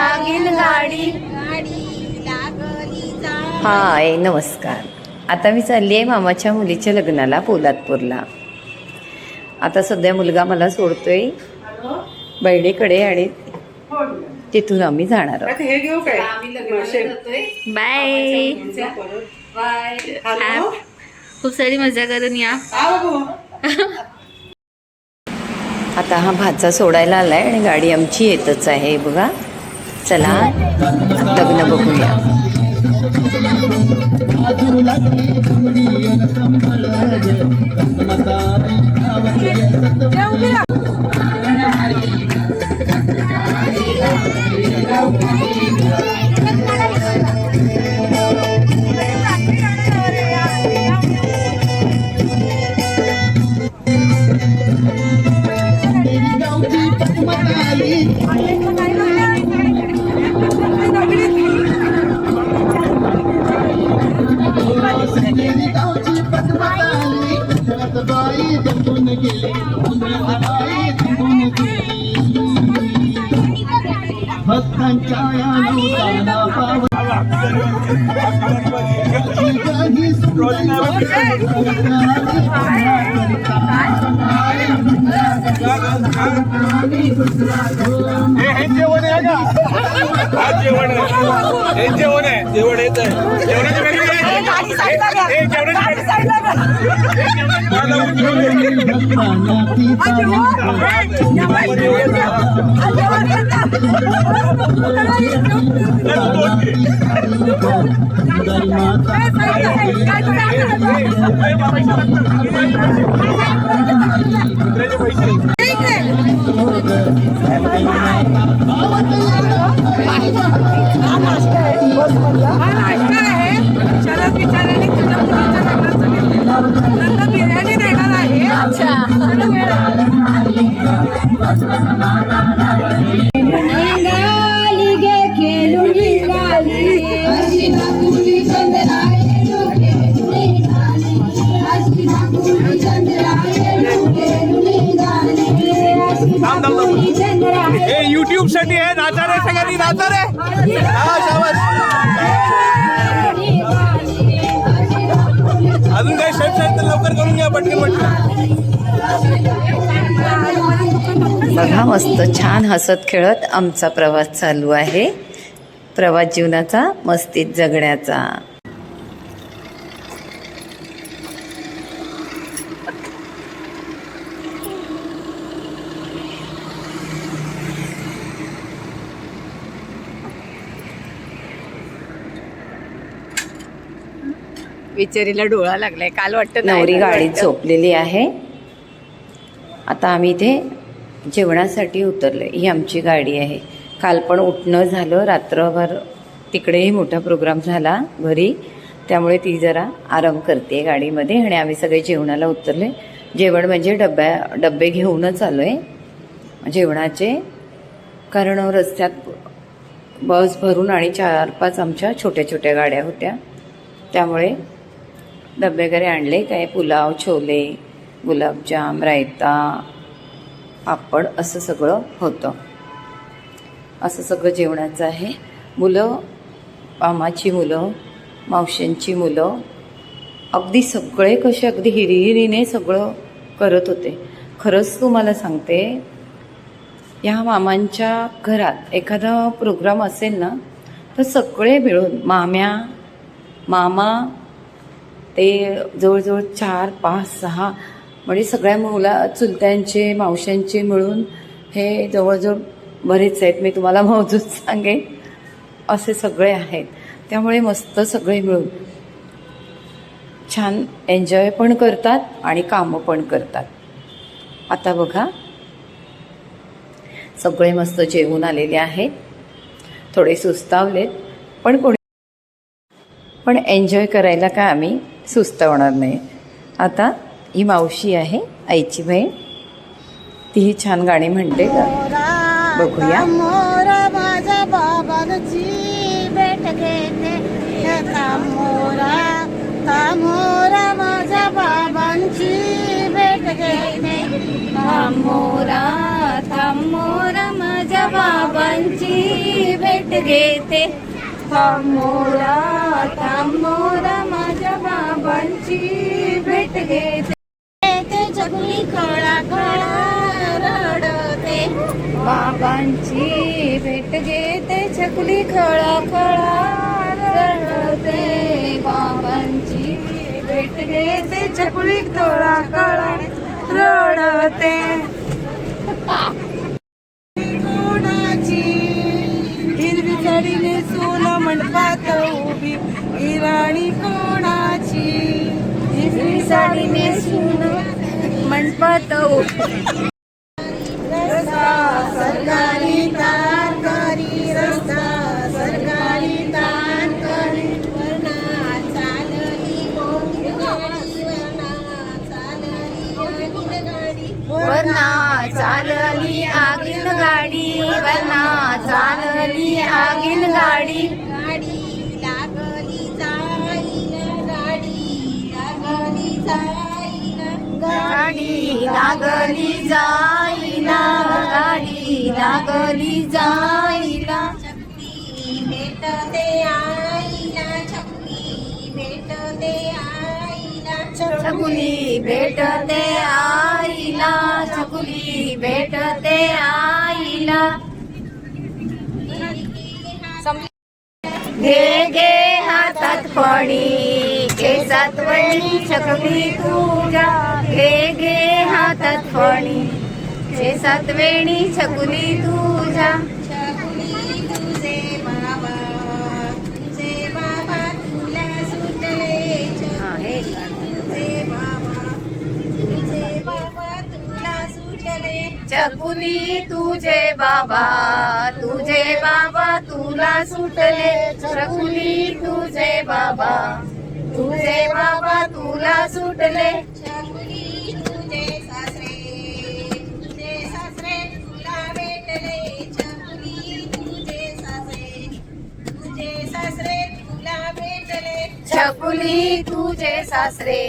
आगीन गाडी. हाय नमस्कार. आता मी चालली आहे मामाच्या मुलीच्या लग्नाला पोलादपूरला. आता सध्या मुलगा मला सोडतोय बहिणीकडे आणि तिथून आम्ही जाणार आहोत. हे घेऊ काय? बाय. हॅलो? खूप सारी मजा करून या. हा आता हा भाचा सोडायला आलाय आणि गाडी आमची येतच आहे बघा. चला लग्न बघूया. भक्तांच्या 哎，来来来，来来来。हे जेवण आहे का हा जेवण हे जेवण आहे जेवण येत आहे जेवणाची आहे. हे जेवणाची गाडी poisoning. हे युट्यूबसाठी आहे नाचा रे सगळ्यांनी नाचा रे हा, शाबास. अजून काही शर्ट शर्ट तर लवकर करून घ्या पटकन पटकन. बघा मस्त छान हसत खेळत आमचा प्रवास चालू आहे. प्रवास जीवनाचा मस्तीत जगण्याचा. विचारीला डोळा लागलाय. काल वाटतं नवरी गाडीत झोपलेली आहे. आता आम्ही इथे जेवणासाठी उतरलो ही आमची गाडी आहे. काल पण उठणं झालं. रात्रभर तिकडेही मोठा प्रोग्राम झाला घरी. त्यामुळे ती जरा आराम करते गाडीमध्ये आणि आम्ही सगळे जेवणाला उतरले जेवण म्हणजे डब्या डबे घेऊनच आलो आहे जेवणाचे. कारण रस्त्यात बस भरून आणि चार पाच आमच्या छोट्या छोट्या गाड्या होत्या. त्यामुळे डबे वगैरे आणले काय पुलाव छोले गुलाबजाम रायता पापड असं सगळं होतं. असं सगळं जेवणाचं आहे. मुलं मामाची मुलं मावशांची मुलं अगदी सगळे कसे अगदी हिरिहिरीने सगळं करत होते. खरंच तुम्हाला सांगते ह्या मामांच्या घरात एखादा प्रोग्राम असेल ना तर सगळे मिळून माम्या मामा ते जवळजवळ चार पाच सहा म्हणजे सगळ्या मुला चुलत्यांचे मावश्यांचे मिळून हे जवळजवळ बरेच आहेत. मी तुम्हाला मौजूद सांगेन. असे सगळे आहेत. त्यामुळे मस्त सगळे मिळून छान एन्जॉय पण करतात आणि कामं पण करतात. आता बघा. सगळे मस्त जेवून आलेले आहेत. थोडे सुस्तावलेत पण कोणी पण एन्जॉय करायला काय आम्ही? सुस्तावणार नाही. आता ही मावशी आहे आईची बहीण. तीही छान गाणी म्हणते का? बघूया. मोरा माझ्या बाबांची भेट घेते. मोरा मोरा माझ्या बाबांची भेट घेते. थांबोरा थांबोरा माझ्या बाबांची भेट घेते. थांबोरा थांबोरा माझ्या बाबांची भेट घेते. ते जगली खळा खळा रडते. बाबांची भेट घेते छकुली खळा खळा रडते. बाबांची भेट घेते छकुली खळा खळा रडते. हिरवी साडी नेसून मंडपात हो। सरकारी तार चालली कोकिल गाडी वरना चालली कोकिल गाडी आगीन गाडी. गाडी लागली जाईला गाडी लागली जाईला छकली भेटते आईला छकली भेटते आईला. भेटते आईला केसात वणी छकुली तुझ्या घे घे हातात फणी केसात वेणी छकुली तुझ्या सुटले चकुली तुझे बाबा तुझे बाबा तुला सुटले. चकुली तुझे बाबा. तुझे बाबा तुला सुटले. छकुली तुझे सासरे तुझे सासरे तुला भेटले. छकुली तुझे सासरे तुझे सासरे तुला भेटले. चकुली तुझे सासरे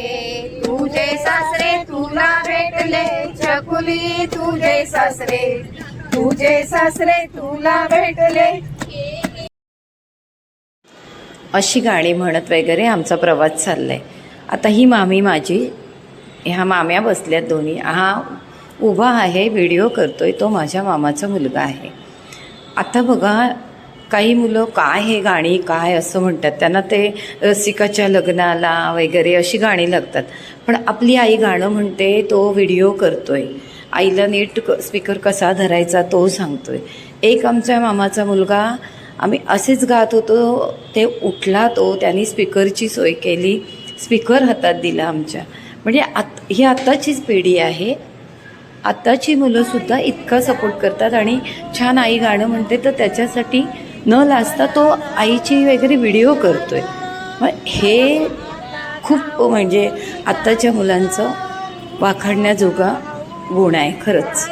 तुझे सासरे तुला भेटले. चकुली तुझे सासरे तुझे सासरे तुला भेटले. अशी गाणी म्हणत वगैरे आमचा प्रवास चालला आहे आता ही मामी माझी ह्या माम्या बसल्यात दोन्ही. हा उभा आहे व्हिडिओ करतो आहे तो माझ्या मामाचा मुलगा आहे. आता बघा काही मुलं काय हे गाणी काय असं म्हणतात. त्यांना ते रसिकाच्या लग्नाला वगैरे अशी गाणी लागतात. पण आपली आई गाणं म्हणते तो व्हिडिओ करतो आहे आईला नीट स्पीकर कसा धरायचा तो सांगतो आहे एक आमच्या मामाचा मुलगा आम्ही असेच गात होतो ते उठला तो त्यांनी स्पीकरची सोय केली स्पीकर हातात दिला आमच्या. म्हणजे आत ही आत्ताचीच पिढी आहे. आत्ताची मुलंसुद्धा इतका सपोर्ट करतात आणि छान आई गाणं म्हणते तर त्याच्यासाठी न लाजता तो आईची वगैरे व्हिडिओ करतो आहे मग हे खूप म्हणजे आत्ताच्या मुलांचं वाखाणण्याजोगा गुण आहे खरंच.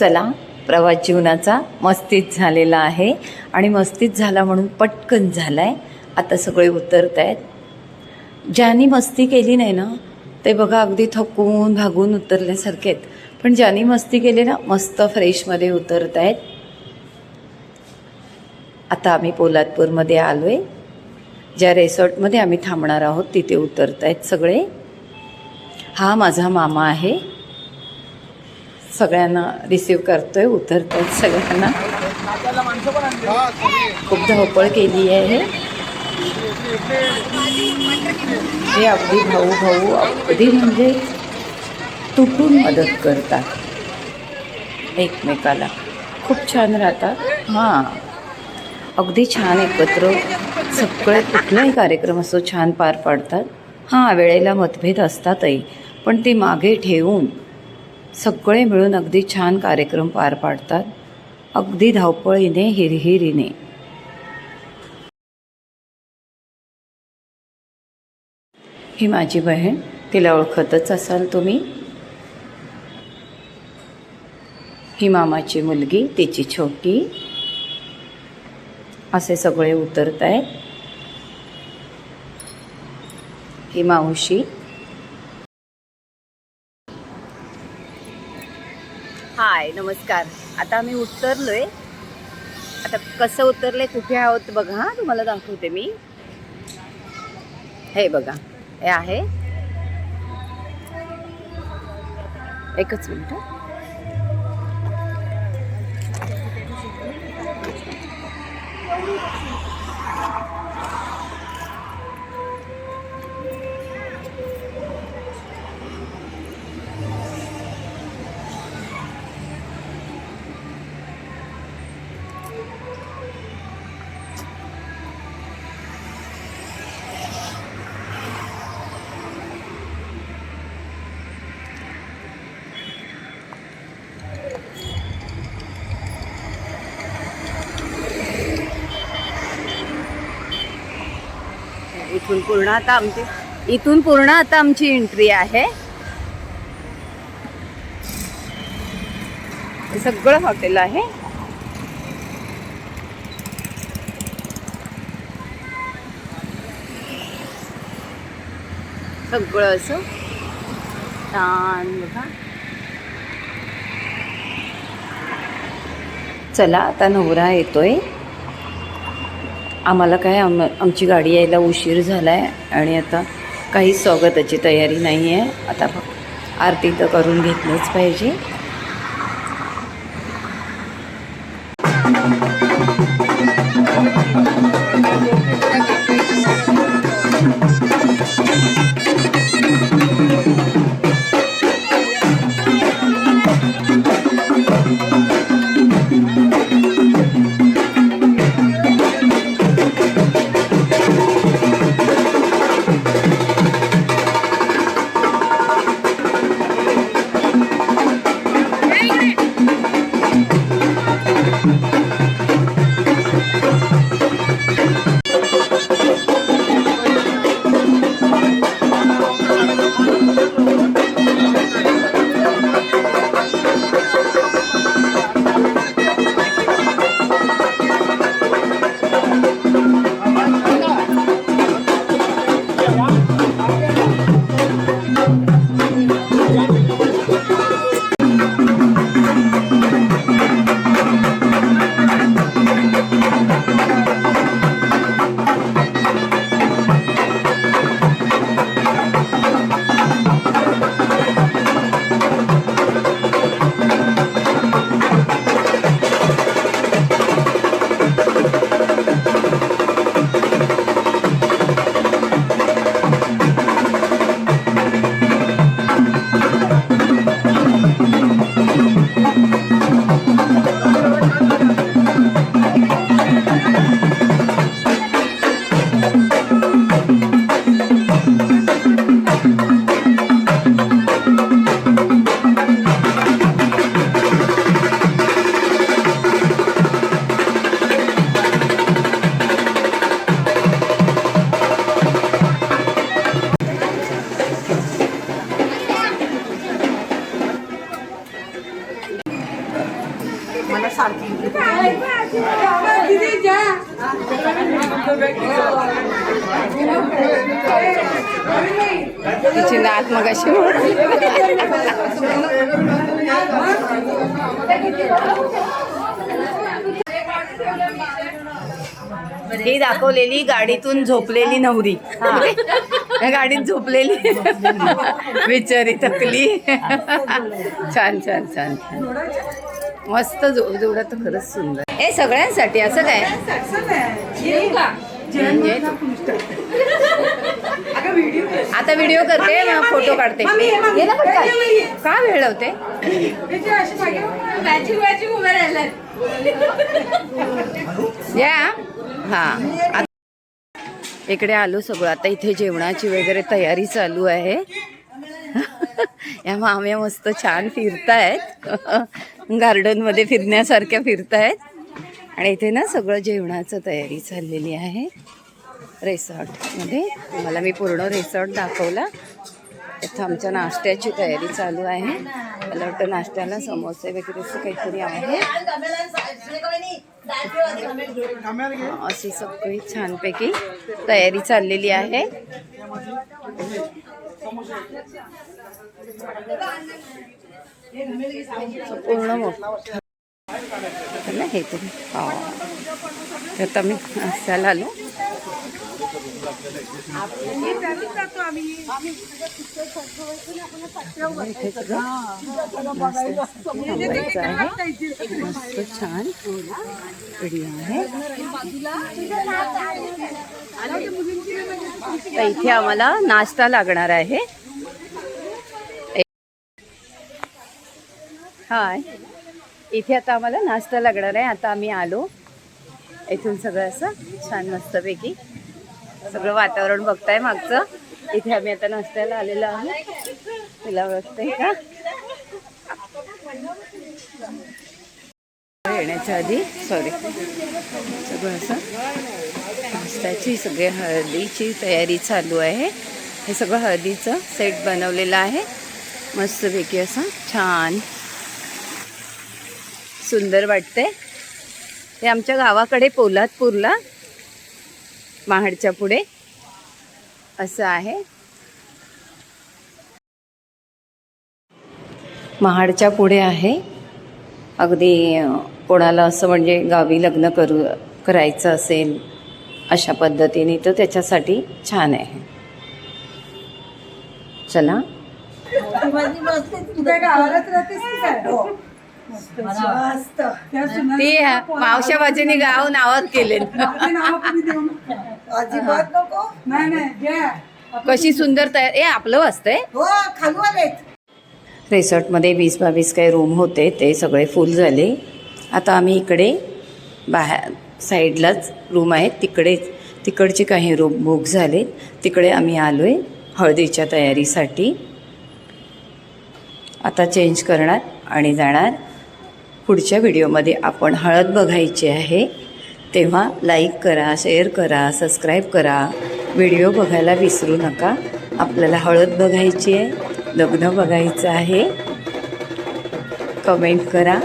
चला प्रवास जीवनाचा मस्तीत झालेला आहे. आणि मस्तीत झाला म्हणून पटकन झाला आहे आता सगळे उतरत आहेत ज्यांनी मस्ती केली नाही ना ते बघा अगदी थकून भागून उतरल्यासारखे आहेत. पण ज्यांनी मस्ती केली ना मस्त फ्रेशमध्ये उतरत आहेत आता आम्ही पोलादपूरमध्ये आलो आहे ज्या रेसॉर्टमध्ये आम्ही थांबणार आहोत तिथे उतरत आहेत सगळे. हा माझा मामा आहे. सगळ्यांना रिसीव करतोय उतरतायत सगळ्यांना. खूप धावपळ केली आहे. हे अगदी भाऊ भाऊ अगदी म्हणजे तुटून मदत करतात एकमेकाला. खूप छान राहतात. हां. अगदी छान एकत्र. सगळे कुठलाही कार्यक्रम असो छान पार पाडतात. हां वेळेला मतभेद असतातही. पण ते मागे ठेवून सगळे मिळून अगदी छान कार्यक्रम पार पाडतात. अगदी धावपळीने हिरहिरीने. ही माझी बहीण तिला ओळखतच असाल तुम्ही? ही मामाची मुलगी तिची छोटी. असे सगळे उतरत आहेत ही मावशी. हाय नमस्कार. आता आम्ही उतरलोय. आता कसं उतरलं आहे कुठे आहोत बघा तुम्हाला दाखवते मी. हे बघा हे आहे. एकच मिनिट. इथून पूर्ण आता आमची इथून पूर्ण आता आमची एंट्री आहे. सगळं हॉटेल आहे. सगळं असं छान बघा. चला आता नवरा येतोय. आम्हाला काय आम आमची गाडी यायला उशीर झाला आहे आणि आता काही स्वागताची तयारी नाही आहे आता आरती तर करून घेतलंच पाहिजे. दाखवलेली गाडीतून झोपलेली नवरी. गाडीत झोपलेली. बिचारी थकली. छान छान छान छान. मस्त जो जोडा तर खरंच सुंदर. हे सगळ्यांसाठी असं काय? म्हणजे आता व्हिडिओ करते फोटो काढते. का वेळ लावते? या. हां. इकडे आलो सगळं. आता इथे जेवणाची वगैरे तयारी चालू आहे. या माम्या मस्त छान फिरतायत. गार्डनमध्ये फिरण्यासारख्या फिरतायत. आणि इथे ना सगळं जेवणाचं तयारी चाललेली आहे. रिसॉर्टमध्ये. तुम्हाला मी पूर्ण रिसॉर्ट दाखवला. इथं आमच्या नाश्त्याची तयारी चालू आहे. मला वाटतं नाश्त्याला समोसे वगैरे असं काहीतरी आहे. अशी सगळी छानपैकी तयारी चाललेली आहे. पूर्ण पूर्ण हे तुम्ही हा आता मी नाश्त्याला आलो. मस्त छान आहे तर इथे आम्हाला नाश्ता लागणार आहे. हाय. इथे आता आम्हाला नाश्ता लागणार आहे. आता आम्ही आलो. इथून सगळं असं छान मस्तपैकी. सगळं वातावरण बघताय मागचं. इथे आम्ही आता नाश्त्याला आलेलो आहोत. तुला बघते का? येण्याच्या आधी सॉरी सगळं असं नाश्त्याची सगळी हळदीची तयारी चालू आहे. हे सगळं हळदीचं सेट बनवलेलं आहे. मस्तपैकी असं छान सुंदर वाटते हे आमच्या गावाकडे पोलादपूरला महाडच्या पुढे. असं आहे. महाडच्या पुढे आहे. अगदी कोणाला असं म्हणजे गावी लग्न करू करायचं असेल अशा पद्धतीने तर त्याच्यासाठी छान आहे. चला. ते मावशा बाजूने गाव नावात केले. अजिबात नको. नाही कशी सुंदर तयार ए आपलं हो आलेत. रिसॉर्टमध्ये वीस बावीस काही रूम होते ते सगळे फुल झाले. आता आम्ही इकडे बाहेर साईडलाच रूम आहेत. तिकडेच तिकडचे काही रूम बुक झाले तिकडे आम्ही आलो आहे हळदीच्या तयारीसाठी. आता चेंज करणार आणि जाणार. पुढच्या व्हिडिओमध्ये आपण हळद बघायची आहे. तेव्हा लाईक करा शेअर करा सबस्क्राईब करा. व्हिडिओ बघायला विसरू नका. आपल्याला हळद बघायची आहे लग्न बघायचं आहे. कमेंट करा.